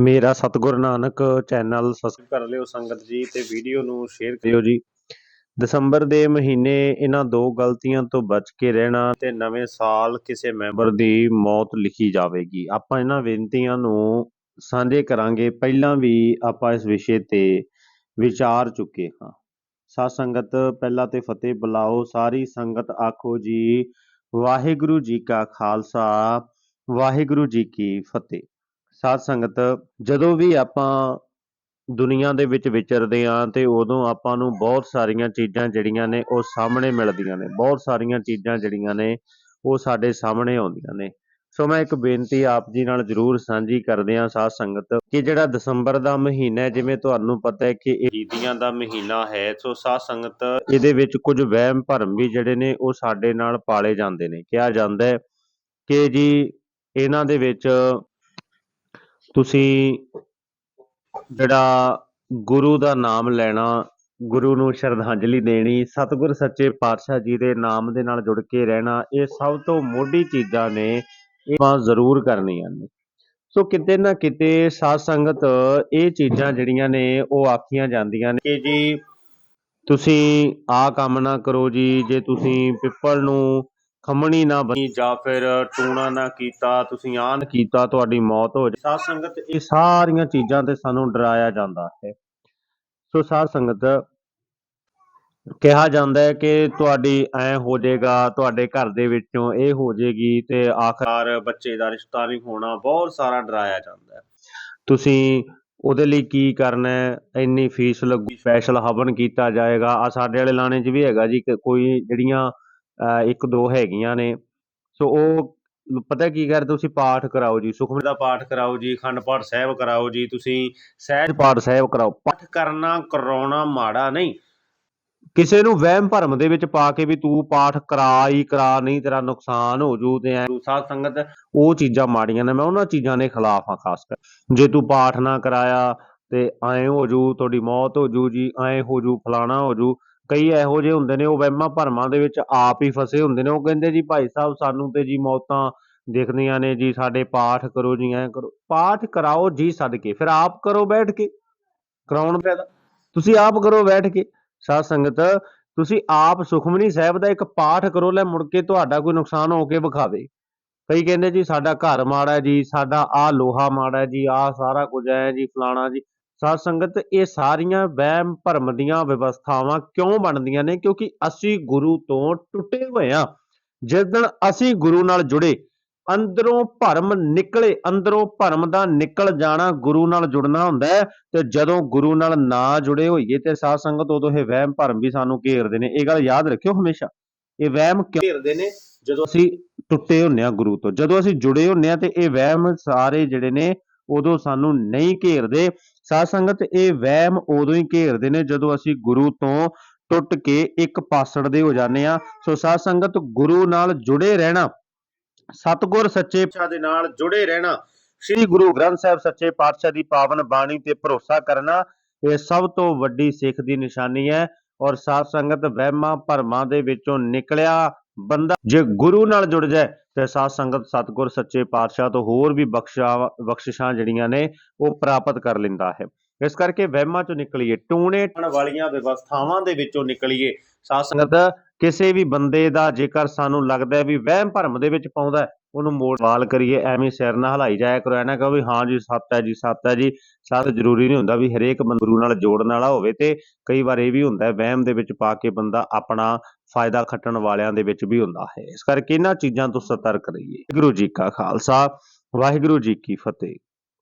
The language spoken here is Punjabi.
ਮੇਰਾ ਸਤਿਗੁਰ ਨਾਨਕ ਚੈਨਲ ਸਬਸਕ੍ਰਾਈਬ ਕਰ ਲਿਓ ਸੰਗਤ ਜੀ ਤੇ ਵੀਡੀਓ ਨੂੰ ਸ਼ੇਅਰ ਕਰਿਓ ਜੀ। ਦਸੰਬਰ ਦੇ ਮਹੀਨੇ ਇਹਨਾਂ ਦੋ ਗਲਤੀਆਂ ਤੋਂ ਬਚ ਕੇ ਰਹਿਣਾ ਤੇ ਨਵੇਂ ਸਾਲ ਕਿਸੇ ਮੈਂਬਰ ਦੀ ਮੌਤ ਲਿਖੀ ਜਾਵੇਗੀ। ਆਪਾਂ ਇਹਨਾਂ ਬੇਨਤੀਆਂ ਨੂੰ ਸਾਂਝੇ ਕਰਾਂਗੇ। ਪਹਿਲਾਂ ਵੀ ਆਪਾਂ ਇਸ ਵਿਸ਼ੇ ਤੇ ਵਿਚਾਰ ਚੁੱਕੇ ਹਾਂ। ਸਾਧ ਸੰਗਤ, ਪਹਿਲਾਂ ਤੇ ਫਤਿਹ ਬੁਲਾਓ। ਸਾਰੀ ਸੰਗਤ ਆਖੋ ਜੀ, ਵਾਹਿਗੁਰੂ ਜੀ ਕਾ ਖਾਲਸਾ, ਵਾਹਿਗੁਰੂ ਜੀ ਕੀ ਫਤਿਹ। ਸਾਧ ਸੰਗਤ, ਜਦੋਂ ਵੀ ਆਪਾਂ ਦੁਨੀਆ ਦੇ ਵਿੱਚ ਵਿਚਰਦੇ ਆਂ ਤੇ ਉਦੋਂ ਆਪਾਂ ਨੂੰ ਬਹੁਤ ਸਾਰੀਆਂ ਚੀਜ਼ਾਂ ਜਿਹੜੀਆਂ ਨੇ ਉਹ ਸਾਹਮਣੇ ਮਿਲਦੀਆਂ ਨੇ, ਬਹੁਤ ਸਾਰੀਆਂ ਚੀਜ਼ਾਂ ਜਿਹੜੀਆਂ ਨੇ ਉਹ ਸਾਡੇ ਸਾਹਮਣੇ ਆਉਂਦੀਆਂ ਨੇ। ਸੋ ਮੈਂ ਇੱਕ ਬੇਨਤੀ ਆਪ ਜੀ ਨਾਲ ਜ਼ਰੂਰ ਸਾਂਝੀ ਕਰਦੇ ਆਂ ਸਾਧ ਸੰਗਤ, ਕਿ ਜਿਹੜਾ ਦਸੰਬਰ ਦਾ ਮਹੀਨਾ ਹੈ, ਜਿਵੇਂ ਤੁਹਾਨੂੰ ਪਤਾ ਹੈ ਕਿ ਇਹ ਈਦੀਆਂ ਦਾ ਮਹੀਨਾ ਹੈ, ਸੋ ਸਾਧ ਸੰਗਤ ਇਹਦੇ ਵਿੱਚ ਕੁਝ ਵਹਿਮ ਭਰਮ ਵੀ ਜਿਹੜੇ ਨੇ ਉਹ ਸਾਡੇ ਨਾਲ ਪਾਲੇ ਜਾਂਦੇ ਨੇ। ਕਿਹਾ ਜਾਂਦਾ ਹੈ ਕਿ ਜੀ ਇਹਨਾਂ ਦੇ ਵਿੱਚ ਤੁਸੀਂ ਜਿਹੜਾ ਗੁਰੂ ਦਾ ਨਾਮ ਲੈਣਾ, ਗੁਰੂ ਨੂੰ ਸ਼ਰਧਾਂਜਲੀ ਦੇਣੀ, ਸਤਿਗੁਰ ਸੱਚੇ ਪਾਤਸ਼ਾਹ ਜੀ ਦੇ ਨਾਮ ਦੇ ਨਾਲ ਜੁੜ ਕੇ ਰਹਿਣਾ, ਇਹ ਸਭ ਤੋਂ ਮੋਢੀ ਚੀਜ਼ਾਂ ਨੇ, ਇਹ ਆਪਾਂ ਜ਼ਰੂਰ ਕਰਨੀਆਂ ਨੇ। ਸੋ ਕਿਤੇ ਨਾ ਕਿਤੇ ਸਾਧ ਸੰਗਤ ਇਹ ਚੀਜ਼ਾਂ ਜਿਹੜੀਆਂ ਨੇ, ਉਹ ਆਖੀਆਂ ਜਾਂਦੀਆਂ ਨੇ ਕਿ ਜੀ ਤੁਸੀਂ ਆ ਕੰਮ ਨਾ ਕਰੋ ਜੀ, ਜੇ ਤੁਸੀਂ ਪਿੱਪਲ ਨੂੰ ਖਮਣੀ ਨਾ ਬਣੀ ਜਾਂ ਫਿਰ ਟੂਣਾ ਨਾ ਕੀਤਾ, ਤੁਸੀਂ ਆਹ ਨਾ ਕੀਤਾ, ਤੁਹਾਡੀ ਮੌਤ ਹੋ ਜਾਏ। ਸਾਧ ਸੰਗਤ, ਇਹ ਸਾਰੀਆਂ ਚੀਜ਼ਾਂ ਤੇ ਸਾਨੂੰ ਡਰਾਇਆ ਜਾਂਦਾ ਹੈ। ਸੋ ਸਾਧ ਸੰਗਤ, ਕਿਹਾ ਜਾਂਦਾ ਹੈ ਕਿ ਤੁਹਾਡੀ ਐ ਹੋ ਜਾਏਗਾ, ਤੁਹਾਡੇ ਘਰ ਦੇ ਵਿੱਚੋਂ ਇਹ ਹੋ ਜਾਏਗੀ ਤੇ ਆਖਰ ਬੱਚੇ ਦਾ ਰਿਸ਼ਤਾ ਨਹੀਂ ਹੋਣਾ, ਬਹੁਤ ਸਾਰਾ ਡਰਾਇਆ ਜਾਂਦਾ ਹੈ। ਤੁਸੀਂ ਉਹਦੇ ਲਈ ਕੀ ਕਰਨਾ ਇੰਨੀ ਫੀਸ ਲੱਗੂ ਸਪੈਸ਼ਲ ਹਵਨ ਕੀਤਾ ਜਾਏਗਾ। ਆ ਸਾਡੇ ਵਾਲੇ ਲਾਣੇ 'ਚ ਵੀ ਹੈਗਾ ਜੀ ਕਿ ਕੋਈ ਜਿਹੜੀਆਂ ਇੱਕ ਦੋ ਹੈਗੀਆਂ ਨੇ। ਸੋ ਉਹ ਪਤਾ ਕੀ ਕਰ ਤੁਸੀਂ ਪਾਠ ਕਰਾਓ ਜੀ, ਸੁਖਮਨੀ ਦਾ ਪਾਠ ਕਰਾਓ ਜੀ, ਅਖੰਡ ਪਾਠ ਸਾਹਿਬ ਕਰਾਓ ਜੀ, ਤੁਸੀਂ ਸਹਿਜ ਪਾਠ ਸਾਹਿਬ ਕਰਾਓ। ਪਾਠ ਕਰਨਾ, ਕਰਾਉਣਾ ਮਾੜਾ ਨਹੀਂ। ਕਿਸੇ ਨੂੰ ਵਹਿਮ ਭਰਮ ਦੇ ਵਿੱਚ ਪਾ ਕੇ ਵੀ ਤੂੰ ਪਾਠ ਕਰਾ ਹੀ ਕਰਾ, ਨਹੀਂ ਤੇਰਾ ਨੁਕਸਾਨ ਹੋ ਜੂ ਤੇ ਐ। ਸਾਧ ਸੰਗਤ, ਉਹ ਚੀਜ਼ਾਂ ਮਾੜੀਆਂ ਨੇ, ਮੈਂ ਉਹਨਾਂ ਚੀਜ਼ਾਂ ਦੇ ਖਿਲਾਫ ਆ ਖਾਸ ਕਰ। ਜੇ ਤੂੰ ਪਾਠ ਨਾ ਕਰਾਇਆ ਤੇ ਐਂ ਹੋ ਜੂ, ਤੁਹਾਡੀ ਮੌਤ ਹੋ ਜੂ ਜੀ, ਐਂ ਹੋ ਜੂ, ਫਲਾਣਾ ਹੋ ਜੂ। ਕਈ ਇਹੋ ਜਿਹੇ ਹੁੰਦੇ ਨੇ, ਉਹ ਵਹਿਮਾਂ ਭਰਮਾਂ ਦੇ ਵਿੱਚ ਆਪ ਹੀ ਫਸੇ ਹੁੰਦੇ ਨੇ। ਉਹ ਕਹਿੰਦੇ ਜੀ ਭਾਈ ਸਾਹਿਬ, ਸਾਨੂੰ ਤੇ ਜੀ ਮੌਤਾਂ ਦੇਖਦੀਆਂ ਨੇ ਜੀ, ਸਾਡੇ ਪਾਠ ਕਰੋ ਜੀ, ਐਂ ਕਰੋ। ਪਾਠ ਕਰਾਓ ਜੀ ਸਦਕੇ, ਫਿਰ ਆਪ ਕਰੋ ਬੈਠ ਕੇ। ਕਰਾਉਣ ਪੈਦਾ ਤੁਸੀਂ ਆਪ ਕਰੋ ਬੈਠ ਕੇ। ਸਾਧ ਸੰਗਤ, ਤੁਸੀਂ ਆਪ ਸੁਖਮਨੀ ਸਾਹਿਬ ਦਾ ਇੱਕ ਪਾਠ ਕਰੋ, ਲੈ ਮੁੜ ਕੇ ਤੁਹਾਡਾ ਕੋਈ ਨੁਕਸਾਨ ਹੋ ਕੇ ਵਿਖਾਵੇ। ਕਈ ਕਹਿੰਦੇ ਜੀ, ਸਾਡਾ ਘਰ ਮਾੜਾ ਜੀ, ਸਾਡਾ ਆ ਲੋਹਾ ਮਾੜਾ ਜੀ ਆ ਸਾਰਾ ਕੁਝ ਹੈ ਜੀ, ਫਲਾਣਾ ਜੀ। ਸਾਧ ਸੰਗਤ, ਇਹ ਸਾਰੀਆਂ ਵਹਿਮ ਭਰਮ ਦੀਆਂ ਵਿਵਸਥਾਵਾਂ ਕਿਉਂ ਬਣਦੀਆਂ ਨੇ? ਕਿਉਂਕਿ ਅਸੀਂ ਗੁਰੂ ਤੋਂ ਟੁੱਟੇ ਹੋਏ ਆ ਜਿਸ ਦਿਨ ਅਸੀਂ ਗੁਰੂ ਨਾਲ ਜੁੜੇ, ਅੰਦਰੋਂ ਭਰਮ ਨਿਕਲੇ, ਅੰਦਰੋਂ ਭਰਮ ਦਾ ਨਿਕਲ ਜਾਣਾ ਗੁਰੂ ਨਾਲ ਜੁੜਨਾ ਹੁੰਦਾ ਹੈ ਤੇ ਜਦੋਂ ਗੁਰੂ ਨਾਲ ਨਾ ਜੁੜੇ ਹੋਈਏ ਤੇ ਸਾਧ ਸੰਗਤ, ਉਦੋਂ ਇਹ ਵਹਿਮ ਭਰਮ ਵੀ ਸਾਨੂੰ ਘੇਰਦੇ ਨੇ। ਇਹ ਗੱਲ ਯਾਦ ਰੱਖਿਓ ਹਮੇਸ਼ਾ। ਇਹ ਵਹਿਮ ਕਿਉਂ ਘੇਰਦੇ ਨੇ? ਜਦੋਂ ਅਸੀਂ ਟੁੱਟੇ ਹੁੰਨੇ ਆ ਗੁਰੂ ਤੋਂ। ਜਦੋਂ ਅਸੀਂ ਜੁੜੇ ਹੁੰਨੇ ਆ ਤੇ ਇਹ ਵਹਿਮ ਸਾਰੇ ਜਿਹੜੇ ਨੇ, ਉਦੋਂ ਸਾਨੂੰ ਨਹੀਂ ਘੇਰਦੇ। ਸਾਧ ਸੰਗਤ, ਇਹ ਵਹਿਮ ਉਦੋਂ ਹੀ ਘੇਰਦੇ ਨੇ ਜਦੋਂ ਅਸੀਂ ਗੁਰੂ ਤੋਂ ਟੁੱਟ ਕੇ ਇੱਕ ਪਾਸੜ ਦੇ ਹੋ ਜਾਂਦੇ ਆ ਸੋ ਸਾਧ ਸੰਗਤ, ਗੁਰੂ ਨਾਲ ਜੁੜੇ ਰਹਿਣਾ, ਸਤਿਗੁਰ ਸੱਚੇ ਪਾਤਸ਼ਾਹ ਦੇ ਨਾਲ ਜੁੜੇ ਰਹਿਣਾ, ਸ੍ਰੀ ਗੁਰੂ ਗ੍ਰੰਥ ਸਾਹਿਬ ਸੱਚੇ ਪਾਤਸ਼ਾਹ ਦੀ ਪਾਵਨ ਬਾਣੀ ਤੇ ਭਰੋਸਾ ਕਰਨਾ, ਇਹ ਸਭ ਤੋਂ ਵੱਡੀ ਸਿੱਖ ਦੀ ਨਿਸ਼ਾਨੀ ਹੈ। ਔਰ ਸਾਧ ਸੰਗਤ ਵਹਿਮਾਂ ਭਰਮਾਂ ਦੇ ਵਿੱਚੋਂ ਨਿਕਲਿਆ ਬੰਦਾ ਜੇ ਗੁਰੂ ਨਾਲ ਜੁੜ ਜਾਏ, ਤੇ ਸਾਧ ਸੰਗਤ, ਸਤਿਗੁਰ, ਸੱਚੇ ਪਾਤਸ਼ਾਹ ਤੋਂ ਹੋਰ ਵੀ ਬਖਸ਼ਾ, ਬਖਸ਼ਿਸ਼ਾਂ ਜਿਹੜੀਆਂ ਨੇ, ਉਹ ਪ੍ਰਾਪਤ ਕਰ ਲੈਂਦਾ ਹੈ। ਇਸ ਕਰਕੇ ਵਹਿਮਾਂ ਚੋਂ ਨਿਕਲੀਏ, ਟੂਣੇ ਟਣ ਵਾਲੀਆਂ ਵਿਵਸਥਾਵਾਂ ਦੇ ਵਿੱਚੋਂ ਨਿਕਲੀਏ। ਸਾਧ ਸੰਗਤ, ਕਿਸੇ ਵੀ ਬੰਦੇ ਦਾ ਜੇਕਰ ਸਾਨੂੰ ਲੱਗਦਾ ਹੈ ਵੀ ਵਹਿਮ ਭਰਮ ਦੇ ਵਿੱਚ ਪਾਉਂਦਾ ਉਹਨੂੰ ਮੋੜ ਵਾਲ ਕਰੀਏ, ਐਵੇਂ ਸਿਰ ਨਾ ਹਲਾਈ ਜਾਇਆ ਕਰੋ ਐਨਾ ਕਹੋ ਵੀ ਹਾਂ ਜੀ, ਸੱਤ ਹੈ ਜੀ, ਸੱਤ ਹੈ ਜੀ, ਸੱਤ ਜ਼ਰੂਰੀ ਨਹੀਂ ਹੁੰਦਾ ਵੀ ਹਰੇਕ ਬੰਦਾ ਗੁਰੂ ਨਾਲ ਜੋੜਨ ਵਾਲਾ ਹੋਵੇ ਤੇ ਕਈ ਵਾਰ ਇਹ ਵੀ ਹੁੰਦਾ ਹੈ ਵਹਿਮ ਦੇ ਵਿੱਚ ਪਾ ਕੇ ਬੰਦਾ ਆਪਣਾ ਫਾਇਦਾ ਖੱਟਣ ਵਾਲਿਆਂ ਦੇ ਵਿੱਚ ਵੀ ਹੁੰਦਾ ਹੈ। ਇਸ ਕਰਕੇ ਇਹਨਾਂ ਚੀਜ਼ਾਂ ਤੋਂ ਸਤਰਕ ਰਹੀਏ। ਗੁਰੂ ਜੀ ਕਾ ਖਾਲਸਾ, ਵਾਹਿਗੁਰੂ ਜੀ ਕੀ ਫਤਿਹ।